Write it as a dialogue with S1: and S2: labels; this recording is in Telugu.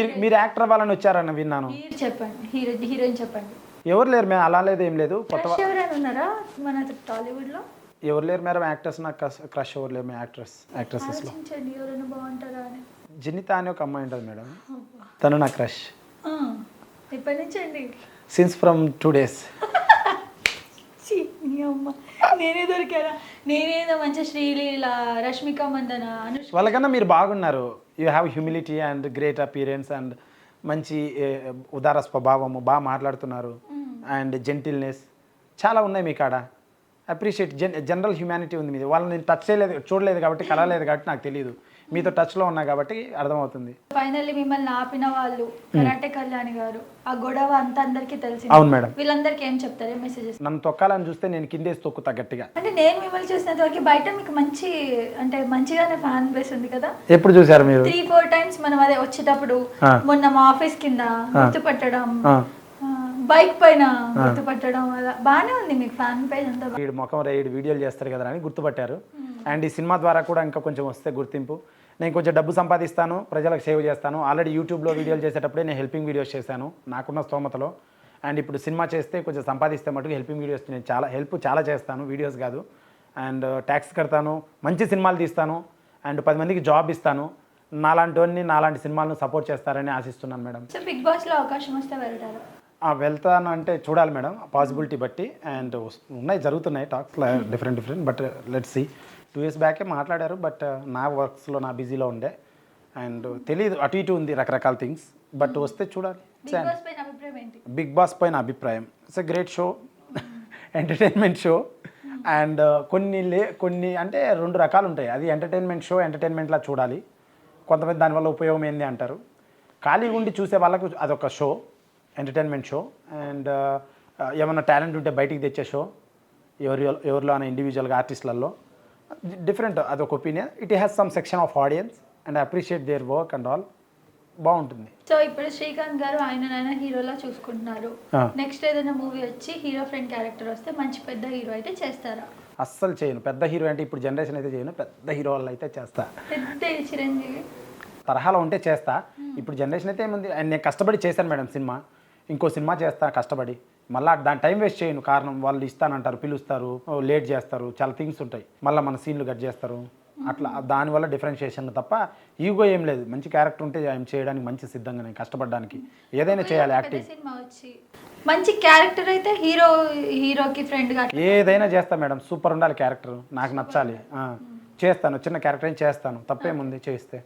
S1: మీరు- యాక్టర్ అవ్వాలని వచ్చారని విన్నాను.
S2: చెప్పండి హీరో హీరోయిన్ చెప్పండి.
S1: ఎవరు లేరు మేము అలా లేదు ఏం లేదు. కొత్త
S2: క్రష్ ఎవరైనా ఉన్నారా మన టాలీవుడ్లో
S1: ఎవరు లేరు మేడం యాక్టర్స్? నాకు క్రష్ ఎవరు లేరు మేము యాక్ట్రెస్ యాక్ట్రెసెస్లో.
S2: ఆలోచించండి ఎవరైనా బాగుంటారా అని.
S1: జనిత అనే ఒక అమ్మాయి ఉంటుంది మేడం. తను నా క్రష్.
S2: ఆ, ఎప్పటి నుంచి అండి
S1: సిన్స్ ఫ్రమ్ టూ డేస్
S2: అమ్మ నేనే దొరికారా నేనేదో మంచి శ్రీలీల రష్మిక మందన? అనుష్క
S1: వాళ్ళకన్నా మీరు బాగున్నారు. You have humility and great appearance and మంచి ఉదార స్వభావము బాగా మాట్లాడుతున్నారు. అండ్ జెంటిల్నెస్ చాలా ఉన్నాయి మీ కాడ. అప్రిషియేట్ జన్ జనరల్ హ్యూమానిటీ ఉంది మీది. వాళ్ళని నేను టచ్ చేయలేదు చూడలేదు కాబట్టి కలలేదు కాబట్టి నాకు తెలియదు మీతో టచ్లో ఉన్నా కాబట్టి అర్థమవుతుంది.
S2: ఫైనల్లీ మిమ్మల్ని ఆపిన వాళ్ళు కరాటే కళ్యాణి గారు ఆ గొడవ అంతా అందరికీ తెలిసింది.
S1: అవును మేడం.
S2: వీళ్ళందరికీ ఏం చెప్తారు? ఏం మెసేజెస్
S1: నన్ను తొక్కాలని చూస్తే నేను కిందేసి తొక్కుతా గట్టిగా.
S2: అంటే నేను మిమ్మల్ని చూసినంత వరకు బయట మీకు మంచి అంటే మంచిగానే ఫ్యాన్ బేస్ ఉంది కదా?
S1: ఎప్పుడు చూసారు మీరు?
S2: త్రీ ఫోర్ టైమ్స్ మనం అదే వచ్చేటప్పుడు. మొన్న మా ఆఫీస్ కింద గుర్తుపట్టడం. బైక్ పైన గుర్తుపట్టడం అలా. బాగానే ఉంది మీకు ఫ్యాన్ పేజ్ అంతా.
S1: వీడు ముఖం రేడు వీడియోలు చేస్తారు కదా అని గుర్తుపట్టారు. అండ్ ఈ సినిమా ద్వారా కూడా ఇంకా కొంచెం వస్తే గుర్తింపు. నేను కొంచెం డబ్బు సంపాదిస్తాను ప్రజలకు సేవ్ చేస్తాను. ఆల్రెడీ యూట్యూబ్లో వీడియోలు చేసేటప్పుడే నేను హెల్పింగ్ వీడియోస్ చేశాను. నాకున్న స్తోమతలో. అండ్ ఇప్పుడు సినిమా చేస్తే కొంచెం సంపాదిస్తే మటుకు హెల్పింగ్ వీడియోస్ నేను చాలా హెల్ప్ చాలా చేస్తాను వీడియోస్ కాదు. అండ్ ట్యాక్స్ కడతాను మంచి సినిమాలు తీస్తాను. అండ్ పది మందికి జాబ్ ఇస్తాను. నాలాంటి నాలాంటి సినిమాలను సపోర్ట్ చేస్తారని ఆశిస్తున్నాను మేడం.
S2: బిగ్ బాస్లో అవకాశం వస్తే వెళ్తారు?
S1: ఆ, వెళ్తాను అంటే చూడాలి మేడం పాసిబిలిటీ బట్టి. అండ్ ఉన్నాయి జరుగుతున్నాయి talks different different but let's see two years బ్యాకే మాట్లాడారు బట్ నా వర్క్స్లో నా బిజీలో ఉండే. అండ్ తెలియదు అటు ఇటు ఉంది రకరకాల థింగ్స్ బట్ వస్తే చూడాలి.
S2: బిగ్ బాస్ పైన అభిప్రాయం
S1: it's a great show entertainment show and కొన్ని లే కొన్ని అంటే రెండు రకాలు ఉంటాయి. అది ఎంటర్టైన్మెంట్ షో ఎంటర్టైన్మెంట్లా చూడాలి. కొంతమంది దానివల్ల ఉపయోగం ఏంది అంటారు. ఖాళీగా ఉండి చూసే వాళ్ళకు అదొక షో ఎంటర్టైన్మెంట్ షో అండ్ ఏమన్నా టాలెంట్ ఉంటే బయటికి తెచ్చే షో ఎవరి ఎవరిలో అయినా ఇండివిజువల్గా ఆర్టిస్టులలో డిఫరెంట్ అదొక opinion it has some section of audience and appreciate their work and all బాగుంటుంది.
S2: సో ఇప్పుడు శ్రీకాంత్ గారు ఆయన హీరోలా చూసుకుంటున్నారు. నెక్స్ట్ ఏదైనా మూవీ వచ్చి హీరో ఫ్రెండ్ క్యారెక్టర్ వస్తే మంచి పెద్ద హీరో అయితే చేస్తారా?
S1: అస్సలు చేయను. పెద్ద హీరో అంటే ఇప్పుడు జనరేషన్ అయితే చేయను. పెద్ద హీరో వాళ్ళు అయితే చేస్తా.
S2: పెద్ద చిరంజీవి?
S1: తరహాలో ఉంటే చేస్తా. ఇప్పుడు జనరేషన్ అయితే ఏముంది? నేను కష్టపడి చేశాను మేడం సినిమా. ఇంకో సినిమా చేస్తా కష్టపడి. మళ్ళీ దాని టైం వేస్ట్ చేయను. కారణం వాళ్ళు ఇస్తానంటారు పిలుస్తారు లేట్ చేస్తారు చాలా థింగ్స్ ఉంటాయి. మళ్ళీ మన సీన్లు కట్ చేస్తారు. అట్లా దానివల్ల డిఫరెన్షియేషన్ తప్ప ఈగో ఏం లేదు. మంచి క్యారెక్టర్ ఉంటే ఆయన చేయడానికి మంచి సిద్ధంగా నేను కష్టపడడానికి ఏదైనా చేయాలి యాక్టింగ్.
S2: మంచి క్యారెక్టర్ అయితే హీరో హీరోకి ఫ్రెండ్గా
S1: ఏదైనా చేస్తా మేడం. సూపర్ ఉండాలి క్యారెక్టర్. నాకు నచ్చాలి. చేస్తాను. చిన్న క్యారెక్టర్ చేస్తాను. తప్పేముంది చేస్తే.